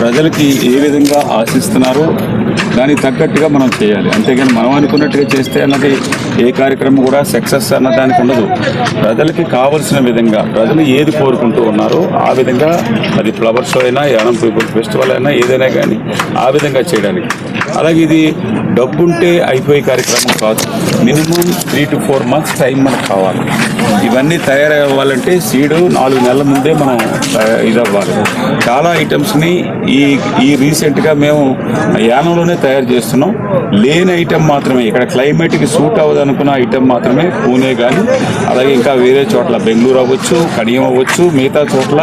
ప్రజలకి ఏ విధంగా ఆశిస్తున్నారో? దానికి తగ్గట్టుగా మనం చేయాలి. అంతేగాని మనం అనుకున్నట్టుగా చేస్తే అన్నది ఏ కార్యక్రమం కూడా సక్సెస్ అన్న దానికి ఉండదు. ప్రజలకి కావలసిన విధంగా ప్రజలు ఏది కోరుకుంటూ ఉన్నారో ఆ విధంగా అది ఫ్లవర్ షో అయినా యానం పీపుల్ ఫెస్టివల్ అయినా ఏదైనా కానీ ఆ విధంగా చేయడానికి. అలాగే ఇది డబ్బుంటే అయిపోయే కార్యక్రమం కాదు. Minimum three two four months time మనకు కావాలి. ఇవన్నీ తయారవ్వాలంటే సీడు నాలుగు నెలల ముందే మనం ఇది అవ్వాలి చాలా ఐటమ్స్ని ఈ ఈ రీసెంట్గా మేము యానంలోనే తయారు చేస్తున్నాం. లేని ఐటమ్ మాత్రమే ఇక్కడ క్లైమేట్కి సూట్ అవ్వదు అనుకున్న ఐటమ్ మాత్రమే పూణే కానీ అలాగే ఇంకా వేరే చోట్ల బెంగళూరు అవ్వచ్చు కడియం అవ్వచ్చు మిగతా చోట్ల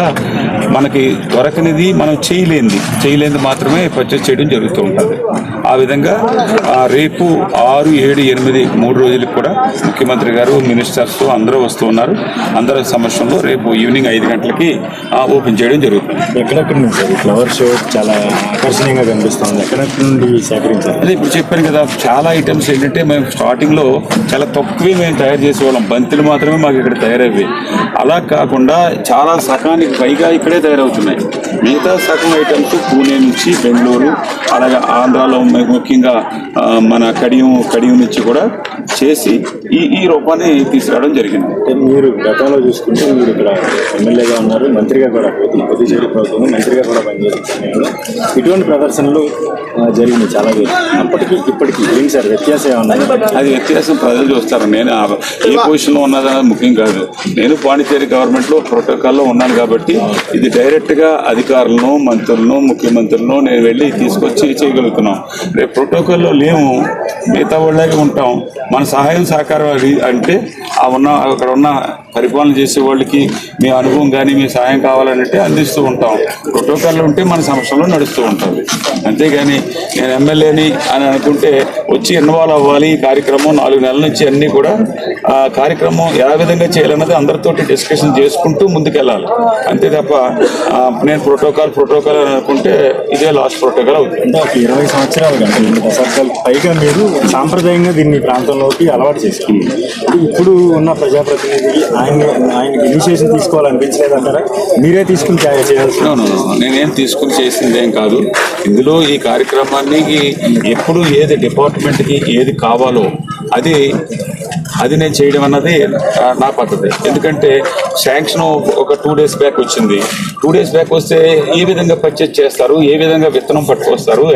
మనకి దొరకనిది మనం చేయలేనిది. చేయలేనిది మాత్రమే పర్చేస్ చేయడం జరుగుతూ ఉంటుంది. ఆ విధంగా రేపు ఆరు ఏడు ఎనిమిది మూడు రోజులకు కూడా ముఖ్యమంత్రి గారు మినిస్టర్స్ అందరూ వస్తూ ఉన్నారు. అందరి సమక్షంలో రేపు ఈవినింగ్ ఐదు గంటలకి ఓపెన్ చేయడం జరుగుతుంది. ఎక్కడెక్కడి నుంచి? ఫ్లవర్ షో చాలా ఆకర్షణీయంగా కనిపిస్తుంది. ఎక్కడెక్కడి నుండి సేకరించారు? అదే ఇప్పుడు చెప్పాను కదా చాలా ఐటమ్స్ ఏంటంటే మేము స్టార్టింగ్లో చాలా తక్కువే మేము తయారు చేసేవాళ్ళం. బంతులు మాత్రమే మాకు ఇక్కడ తయారయ్యాయి. అలా కాకుండా చాలా సకానికి పైగా ఇక్కడే తయారవుతున్నాయి. మిగతా సగం ఐటమ్స్ పూణే నుంచి బెంగళూరు అలాగే ఆంధ్రాలో ముఖ్యంగా మన కడియం కడియం నుంచి కూడా చేసి ఈ ఈ రూపాన్ని తీసుకురావడం జరిగింది. మీరు గతంలో చూసుకుంటే మీరు ఇక్కడ ఎమ్మెల్యేగా ఉన్నారు మంత్రిగా కూడా పొద్దు పొద్దుచేరి ప్రభుత్వం మంత్రిగా కూడా సమయంలో ఇటువంటి ప్రదర్శనలు ఆ, జరిగినాయి చాలా అప్పటికి ఇప్పటికి ఏంటి సార్ వ్యత్యాసం ఏమన్నా? అది వ్యత్యాసం ప్రజలు చూస్తారు. నేను ఏ పొజిషన్లో ఉన్నదన్నది ముఖ్యం కాదు. నేను పాండిచేరి గవర్నమెంట్లో ప్రోటోకాల్లో ఉన్నాను కాబట్టి ఇది డైరెక్ట్గా అధికారులను మంత్రులను ముఖ్యమంత్రులను నేను వెళ్ళి తీసుకొచ్చి చేయగలుగుతున్నాం. రేపు ప్రోటోకాల్లో మేము మిగతా వాళ్ళకి ఉంటాం. మన సహాయం సహకారం అంటే ఆ ఉన్న అక్కడ ఉన్న పరిపాలన చేసే వాళ్ళకి మీ అనుభవం కానీ మీ సహాయం కావాలంటే అందిస్తూ ఉంటాం. ప్రోటోకాల్లో ఉంటే మన సంవత్సరంలో నడుస్తూ ఉంటుంది. అంతేగాని నేను ఎమ్మెల్యేని అని అనుకుంటే వచ్చి ఇన్వాల్వ్ అవ్వాలి ఈ కార్యక్రమం నాలుగు నెలల నుంచి అన్నీ కూడా. ఆ కార్యక్రమం ఏ విధంగా చేయాలన్నది అందరితోటి డిస్కషన్ చేసుకుంటూ ముందుకెళ్ళాలి. అంతే తప్ప నేను ప్రోటోకాల్ ప్రోటోకాల్ అని అనుకుంటే ఇదే లాస్ట్ ప్రోటోకాల్ అవుతుంది. అంటే ఒక ఇరవై సంవత్సరాలు అంటే రెండు దశాబ్దాలకు పైగా మీరు సాంప్రదాయంగా దీన్ని ప్రాంతంలోకి అలవాటు అంటే ఇప్పుడు ఉన్న ప్రజాప్రతినిధికి ఆయన ఆయనకి ఇనిషియేషన్ తీసుకోవాలనిపించలేదంటారా మీరే తీసుకుని చే- నేనేం తీసుకుని చేసింది ఏం కాదు. ఇందులో ఈ కార్యక్రమానికి ఎప్పుడు ఏది డిపార్ట్మెంట్కి ఏది కావాలో అది అది నేను చేయడం అన్నది నా పద్ధతి. ఎందుకంటే శాంక్షన్ ఒక టూ డేస్ బ్యాక్ వచ్చింది. టూ డేస్ బ్యాక్ వస్తే ఏ విధంగా పర్చేజ్ చేస్తారు? ఏ విధంగా విత్తనం పట్టుకొస్తారు?